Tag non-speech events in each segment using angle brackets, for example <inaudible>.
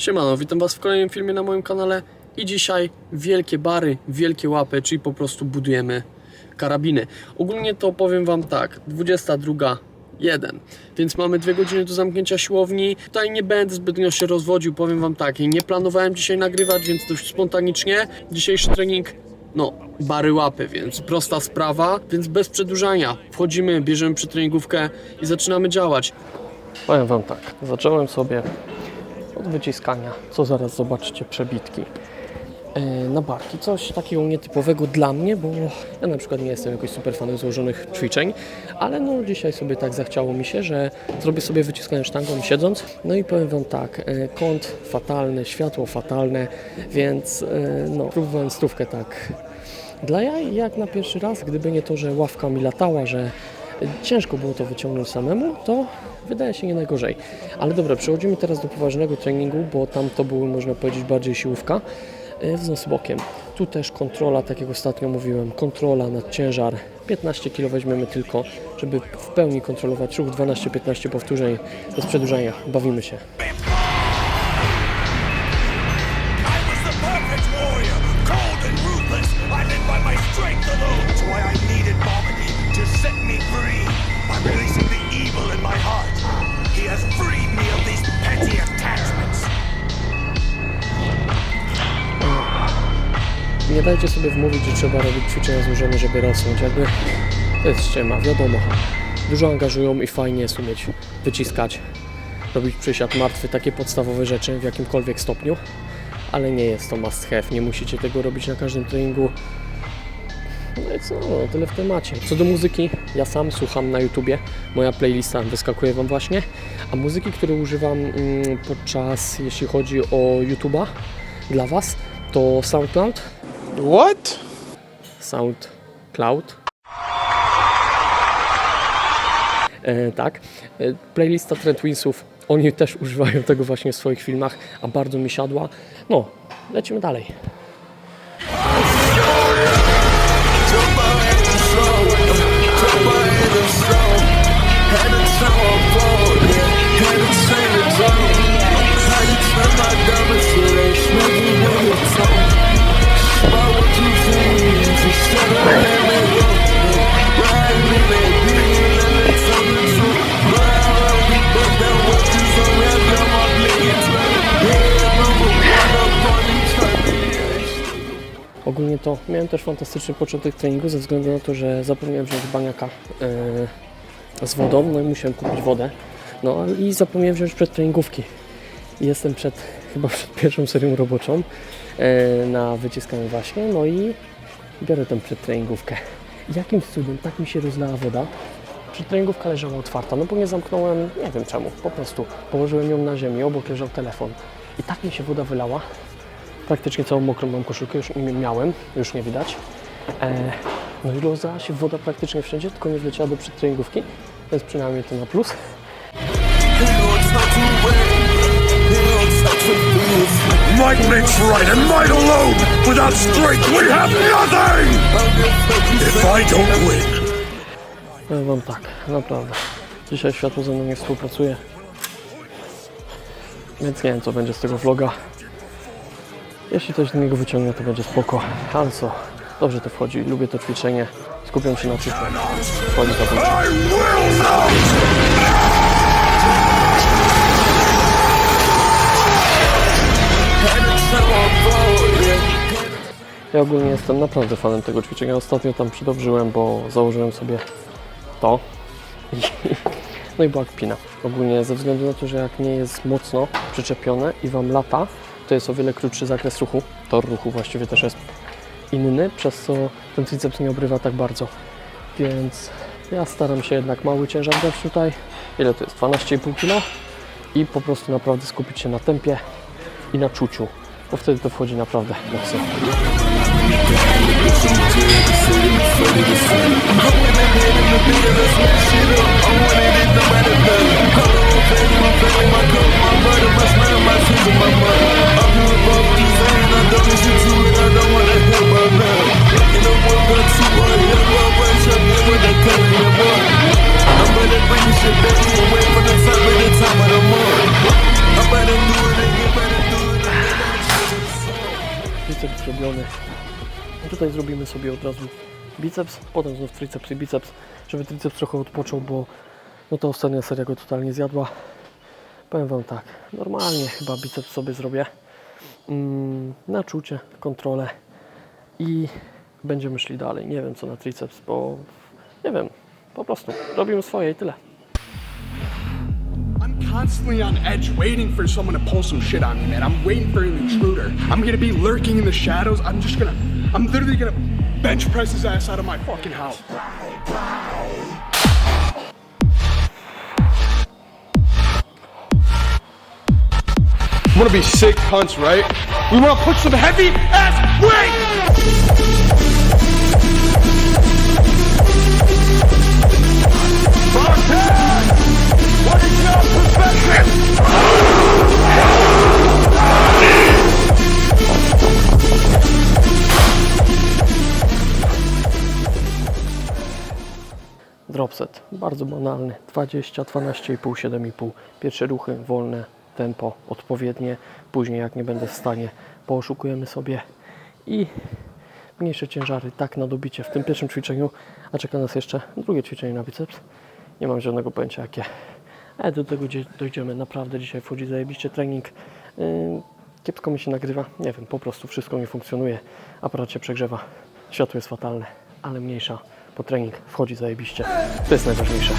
Siemano, witam Was w kolejnym filmie na moim kanale i dzisiaj wielkie bary, wielkie łapy, czyli po prostu budujemy karabiny. Ogólnie to powiem Wam tak, 22 1. Więc mamy dwie godziny do zamknięcia siłowni. Tutaj nie będę zbytnio się rozwodził, powiem Wam tak. Nie planowałem dzisiaj nagrywać, więc dość spontanicznie. Dzisiejszy trening, no, bary łapy, więc prosta sprawa, więc bez przedłużania. Wchodzimy, bierzemy przetreningówkę i zaczynamy działać. Powiem Wam tak, zacząłem sobie od wyciskania, co zaraz zobaczycie przebitki e, na barki. Coś takiego nietypowego dla mnie, bo ja na przykład nie jestem jakoś super fanem złożonych ćwiczeń, ale no dzisiaj sobie tak zachciało mi się, że zrobię sobie wyciskanie sztangą siedząc. No i powiem Wam tak, e, kąt fatalny, światło fatalne, więc e, no próbowałem stówkę tak dla jaj jak na pierwszy raz, gdyby nie to, że ławka mi latała, że ciężko było to wyciągnąć samemu, to wydaje się nie najgorzej. Ale dobra, przechodzimy teraz do poważnego treningu, bo tam to było, można powiedzieć, bardziej siłówka. E, Wznos bokiem. Tu też kontrola, tak jak ostatnio mówiłem, kontrola nad ciężar. 15 kg weźmiemy tylko, żeby w pełni kontrolować ruch. 12-15 powtórzeń bez przedłużania. Bawimy się. I was the perfect warrior, cold and ruthless. I lived by my strength alone. Set me free by releasing the evil in my heart. He has freed me of these petty attachments. Nie dajcie sobie wmówić, że trzeba robić ćwiczenia złożone, żeby rosnąć. Jakby to jest ściema, wiadomo. Dużo angażują i fajnie jest umieć wyciskać, robić przysiad martwy, takie podstawowe rzeczy w jakimkolwiek stopniu, ale nie jest to must have. Nie musicie tego robić na każdym treningu. No i co, no, tyle w temacie. Co do muzyki, ja sam słucham na YouTubie. Moja playlista wyskakuje Wam właśnie. A muzyki, które używam mm, podczas, jeśli chodzi o YouTuba dla Was, to SoundCloud, What? SoundCloud. E, tak. E, playlista Trend Winsów. Oni też używają tego właśnie w swoich filmach, a bardzo mi siadła. No, lecimy dalej. Ogólnie to miałem też fantastyczny początek treningu ze względu na to, że zapomniałem wziąć baniaka e, z wodą, no i musiałem kupić wodę. No i zapomniałem wziąć przedtreningówki. Jestem przed, <laughs> chyba przed pierwszą serią roboczą e, na wyciskaniu właśnie, no i biorę tę przedtreningówkę. Jakimś cudem tak mi się rozlała woda, przedtreningówka leżała otwarta, no bo nie zamknąłem, nie wiem czemu, po prostu położyłem ją na ziemi, obok leżał telefon i tak mi się woda wylała, praktycznie całą mokrą mam koszulkę, już miałem, już nie widać. E, no i rozlała się woda praktycznie wszędzie, tylko nie wleciała do przedtreningówki, więc przynajmniej to na plus. Might makes right, and might alone. Without strength, we have nothing. If I don't win, Powiem Wam tak, naprawdę. Dzisiaj światło ze mną nie współpracuje. Więc nie wiem co będzie z tego vloga. Jeśli coś z niego wyciągnę to będzie spoko. Co, dobrze to wchodzi, lubię to ćwiczenie. Skupiam się na ćwiczeniu. Wchodzi not. Ja ogólnie jestem naprawdę fanem tego ćwiczenia. Ostatnio tam przydobrzyłem, bo założyłem sobie to. <laughs> No i była kpina. Ogólnie ze względu na to, że jak nie jest mocno przyczepione i Wam lata, to jest o wiele krótszy zakres ruchu, tor ruchu właściwie też jest inny, przez co ten triceps nie obrywa tak bardzo. Więc ja staram się jednak mały ciężar dać tutaj. Ile to jest? 12,5 kg i po prostu naprawdę skupić się na tempie i na czuciu, bo wtedy to wchodzi naprawdę mocno. Thank my zrobiony. Tutaj zrobimy sobie od razu biceps, potem znów triceps i biceps, żeby triceps trochę odpoczął, bo no to ostatnia seria go totalnie zjadła. Powiem Wam tak, normalnie chyba biceps sobie zrobię. Mm, na czucie, kontrolę i będziemy szli dalej. Nie wiem co na triceps, bo nie wiem, po prostu robimy swoje i tyle. Constantly on edge, waiting for someone to pull some shit on me, man. I'm waiting for an intruder. I'm gonna be lurking in the shadows. I'm just gonna, I'm literally gonna bench press his ass out of my fucking house. Wanna be sick cunts, right? We wanna put some heavy ass weight! Dropset, bardzo banalny, 20, 12,5, 7,5. Pierwsze ruchy wolne, tempo odpowiednie. Później jak nie będę w stanie, pooszukujemy sobie i mniejsze ciężary, tak na dobicie w tym pierwszym ćwiczeniu, a czeka nas jeszcze drugie ćwiczenie na biceps. Nie mam żadnego pojęcia jakie. Ale do tego dzie- dojdziemy. Naprawdę dzisiaj wchodzi zajebiście trening. Yy, kiepsko mi się nagrywa. Nie wiem, po prostu wszystko mi funkcjonuje. Aparat się przegrzewa. Światło jest fatalne, ale mniejsza, bo trening wchodzi zajebiście. To jest najważniejsze.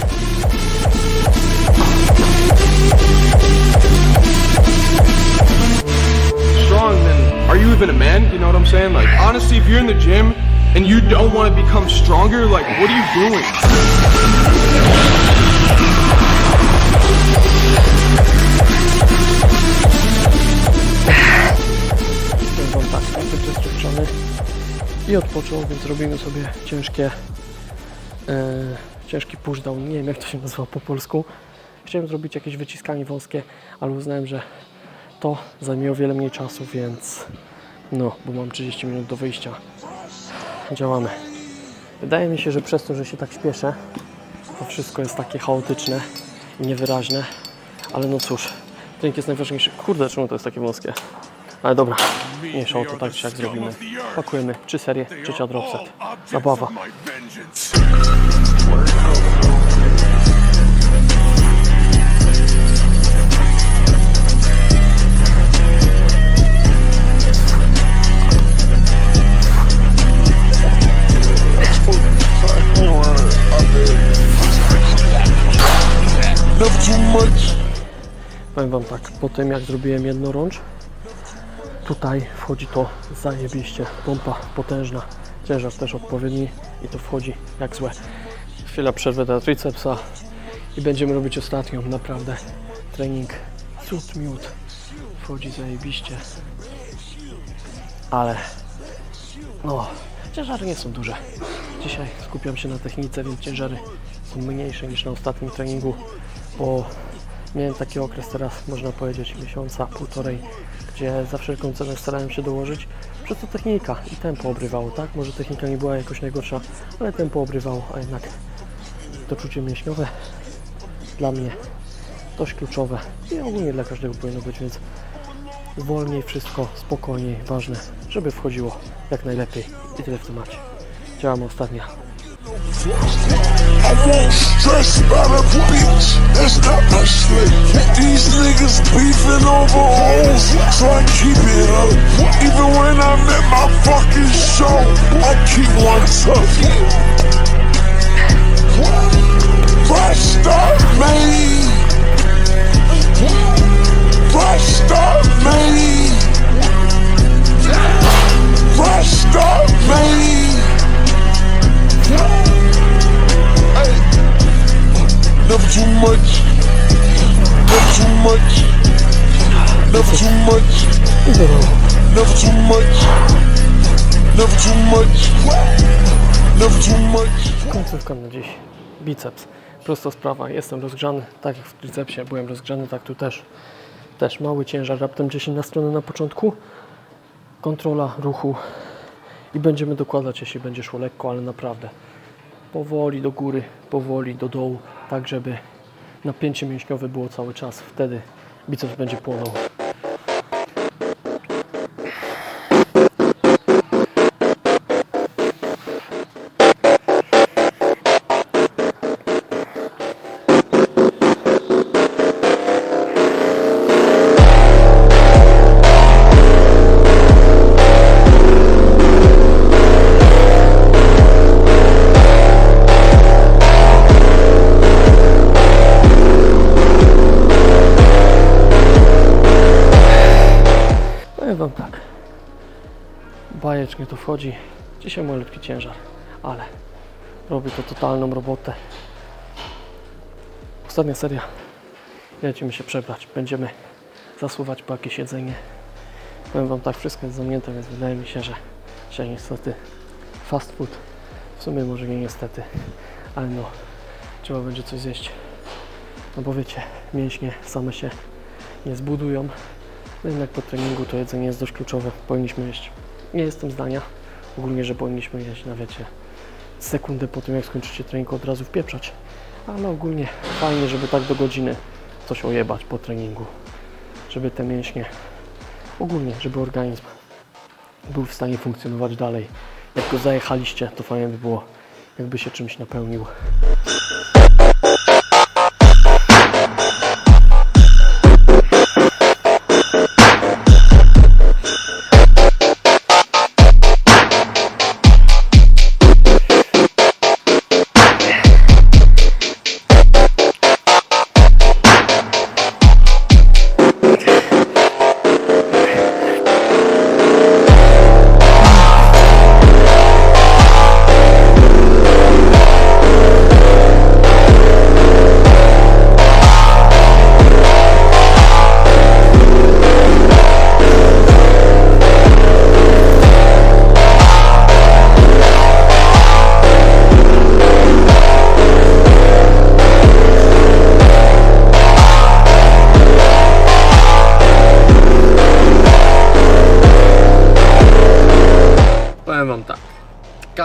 Strong, then are you even a man? You know what I'm saying? Like, honestly, if you're in the gym and you don't want to become stronger, like, what are you doing? Tak, i odpoczął, więc robimy sobie ciężkie e, ciężki pushdown. Nie wiem jak to się nazywa po polsku. Chciałem zrobić jakieś wyciskanie wąskie, ale uznałem, że to zajmie o wiele mniej czasu, więc no, bo mam 30 minut do wyjścia. Działamy. Wydaje mi się, że przez to, że się tak śpieszę, to wszystko jest takie chaotyczne i niewyraźne, ale no cóż, trening jest najważniejszy. Kurde, czemu to jest takie wąskie? Ale dobra, mniejsza o to, tak czy jak zrobimy. Pakujemy trzy serie, trzecia dropset. Zabawa. Powiem Wam tak, po tym jak zrobiłem jednorącz, tutaj wchodzi to zajebiście. Pompa potężna, ciężar też odpowiedni i to wchodzi jak złe. Chwila przerwy dla tricepsa i będziemy robić ostatnią, naprawdę. Trening cud miód. Wchodzi zajebiście. Ale no, ciężary nie są duże. Dzisiaj skupiam się na technice, więc ciężary są mniejsze niż na ostatnim treningu, bo miałem taki okres teraz, można powiedzieć, miesiąca, półtorej, gdzie za wszelką cenę starałem się dołożyć. Przez to technika i tempo obrywało, tak? Może technika nie była jakoś najgorsza, ale tempo obrywało, a jednak to czucie mięśniowe dla mnie dość kluczowe i ogólnie dla każdego powinno być, więc wolniej wszystko, spokojniej, ważne, żeby wchodziło jak najlepiej i tyle w temacie. Działamy ostatnia. I won't stress about a bitch. That's not my slave. These niggas beefing over hoes, so I keep it up. Even when I'm at my fucking show, I keep one tough. Rest up, man. Końcówka na dziś. Biceps. Prosta sprawa. Jestem rozgrzany. Tak jak w tricepsie byłem rozgrzany, tak tu też. Też mały ciężar, raptem 10 na stronę na początku. Kontrola ruchu. I będziemy dokładać, jeśli będzie szło lekko, ale naprawdę. Powoli do góry, powoli do dołu, tak żeby napięcie mięśniowe było cały czas. Wtedy biceps będzie płonął. Wam tak. Bajecznie to wchodzi. Dzisiaj malutki ciężar, ale robi to totalną robotę. Ostatnia seria. Lecimy się przebrać. Będziemy zasuwać po jakieś jedzenie. Powiem wam tak, wszystko jest zamknięte, więc wydaje mi się, że, że niestety fast food, w sumie może nie niestety, ale no, trzeba będzie coś zjeść. No bo wiecie, mięśnie same się nie zbudują. No jednak po treningu to jedzenie jest dość kluczowe. Powinniśmy jeść. Nie jestem zdania ogólnie, że powinniśmy jeść na wiecie sekundę po tym jak skończycie trening od razu wpieprzać. Ale ogólnie fajnie, żeby tak do godziny coś ojebać po treningu. Żeby te mięśnie, ogólnie, żeby organizm był w stanie funkcjonować dalej. Jak go zajechaliście, to fajnie by było, jakby się czymś napełnił.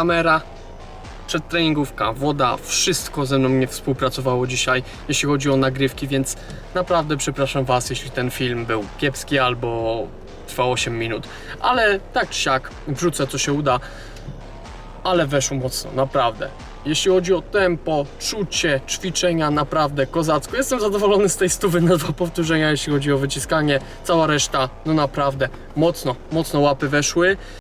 Kamera, przedtreningówka, woda, wszystko ze mną nie współpracowało dzisiaj, jeśli chodzi o nagrywki, więc naprawdę przepraszam Was, jeśli ten film był kiepski albo trwał 8 minut. Ale tak czy siak, wrzucę co się uda, ale weszło mocno, naprawdę. Jeśli chodzi o tempo, czucie, ćwiczenia, naprawdę kozacko. Jestem zadowolony z tej stówy na dwa powtórzenia, jeśli chodzi o wyciskanie. Cała reszta, no naprawdę, mocno, mocno łapy weszły.